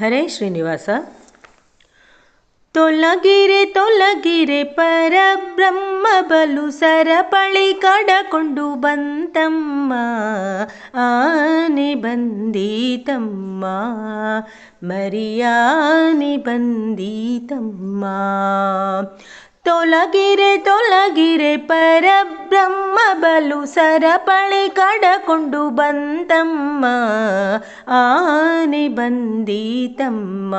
ಹರೇ ಶ್ರೀನಿವಾಸ. ತೊಲಗಿರೆ ತೊಲಗಿರೆ ಪರಬ್ರಹ್ಮ ಬಲು ಸರಪಳಿ ಕಡಕೊಂಡು ಬಂತಮ್ಮ. ಆನೆ ಬಂದೀತಮ್ಮ. ಮರಿಯಾನೆ ಬಂದೀತಮ್ಮ. ತೊಲಗಿರೆ ತೊಲಗಿರೆ ಪರಬ್ರಹ್ಮ ಬಲು ಸರಪಳಿ ಕಡಕೊಂಡು ಬಂತಮ್ಮ. ಆನೆ ಬಂದೀತಮ್ಮ.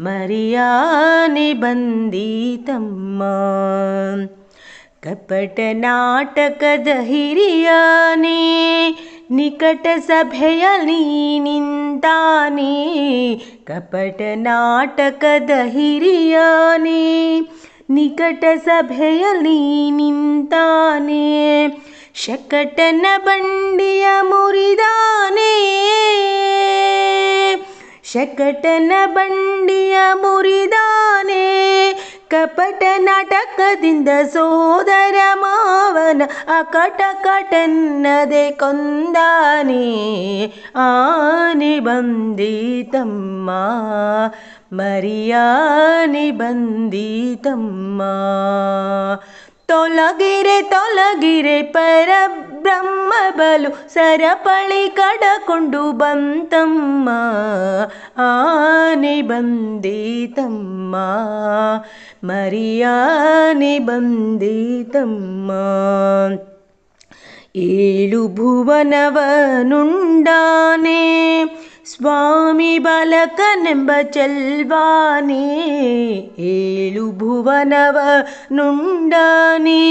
ಮರಿಯಾನೆ ಬಂದೀತಮ್ಮ. ಕಪಟ ನಾಟಕದ ಹಿರಿಯಾನೆ, ನಿಕಟ ಸಭೆಯಲ್ಲಿ ನಿಂತಾನೆ. ಕಪಟ ನಾಟಕದ ಹಿರಿಯಾನೆ ನಿಕಟ ಸಭೆಯಲ್ಲಿ ನಿಂತಾನೆ ಶಕಟನ ಬಂಡಿಯ ಮುರಿದಾನೆ. ಶಕಟನ ಬಂಡಿಯ ಮುರಿದಾನೆ. ಕಪಟ ನಾಟಕದಿಂದ ಸೋದರ ಮಾವನ ಅಕಟ ಕಟನ್ನದೆ ಕೊಂದಾನೆ ಆನೆ ಬಂದೀತಮ್ಮ ಮರಿಯಾನೆ ಬಂದೀತಮ್ಮ ತೊಲಗಿರೆ ತೊಲಗಿರೆ ಪರಬ್ರಹ್ಮ ಬಲು ಸರಪಳಿ ಕಡಕೊಂಡು ಬಂತಮ್ಮ ಆನೆ ಬಂದೀತಮ್ಮ ಮರಿಯಾನೆ ಬಂದೀತಮ್ಮ ಏಳು ಭುವನವನುಂಡಾನೆ ಸ್ವಾಮಿ ಬಾಲಕನೆಂಬ ಚೆಲ್ವಾನೆ ಏಳು ಭುವನವ ನುಂಡಾನೆ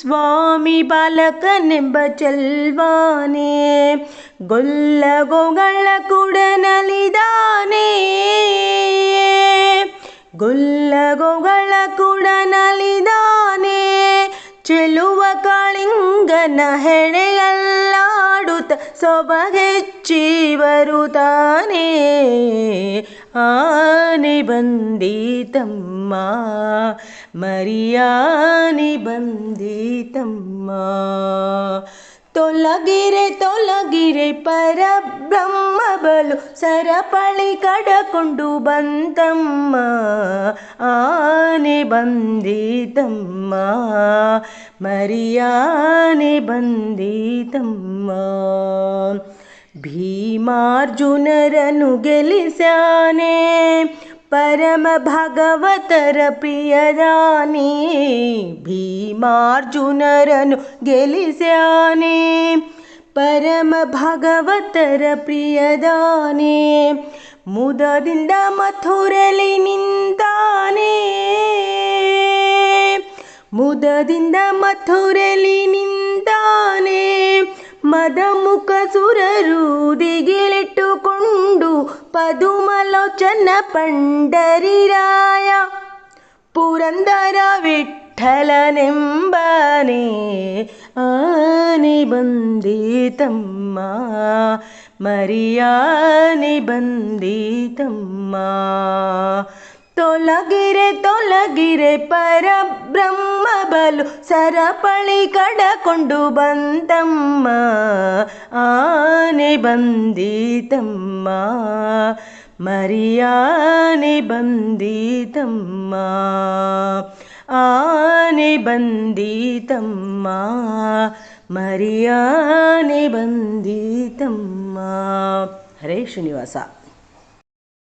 ಸ್ವಾಮಿ ಬಾಲಕನೆಂಬ ಚೆಲ್ವಾನೆ ಗೊಲ್ಲಗೋಗಳ ಕುಡನಲಿದಾನೆ. ಗೊಲ್ಲಗೋಗಳ ಕುಡನಲಿದಾನೆ ಚೆಲುವ ಕಾಳಿಂಗನ ಹೆಣೆಯಲ್ಲಾಡುತ್ತ ಸೊಬಗೆಚ್ಚಿ ಬರುತ್ತಾನೆ ಆನೆ ಬಂದೀತಮ್ಮ ಮರಿಯಾನೆ ಬಂದೀತಮ್ಮ. ತೊಲಗಿರೆ ತೊಲಗಿರೆ ಪರಬ್ರಹ್ಮ ಬಲು ಸರಪಳಿ ಕಡಕೊಂಡು ಬಂತಮ್ಮ. ಆನೆ ಬಂದೀತಮ್ಮ. ಮರಿಯಾನೆ ಬಂದೀತಮ್ಮ. ಭೀಮಾರ್ಜುನರನು ಗೆಲಿಸಾನೆ ಪರಮ ಭಗವತರ ಪ್ರಿಯದಾನೆ ಭೀಮಾರ್ಜುನರನು ಗೆಲಿಸ್ಯಾನೆ ಪರಮ ಭಗವತರ ಪ್ರಿಯದಾನೆ ಮುದದಿಂದ ಮಥುರಲಿ ನಿಂತಾನೆ ಮುದದಿಂದ ಮಥುರಲಿ ನಿಂತಾನೆ ಮದಮುಖ ಸುರರು ದಿಗಿಲಿಟ್ಟುಕೊಂಡು पदुमलोचन पण्डरिराय पुरन्दर विठ्ठलनिम्बने निम्बनि आनि बि तम्मा मर्यानि ತೊಲಗಿರೆ ತೊಲಗಿರೆ ಪರಬ್ರಹ್ಮ ಬಲು ಸರಪಳಿ ಕಡಕೊಂಡು ಬಂತಮ್ಮ. ಆನೆ ಬಂದೀತಮ್ಮ. ಮರಿಯಾನೆ ಬಂದೀತಮ್ಮ. ಆನೆ ಬಂದೀತಮ್ಮ. ಮರಿಯಾನೆ ಬಂದೀತಮ್ಮ. ಹರೇ ಶ್ರೀನಿವಾಸ.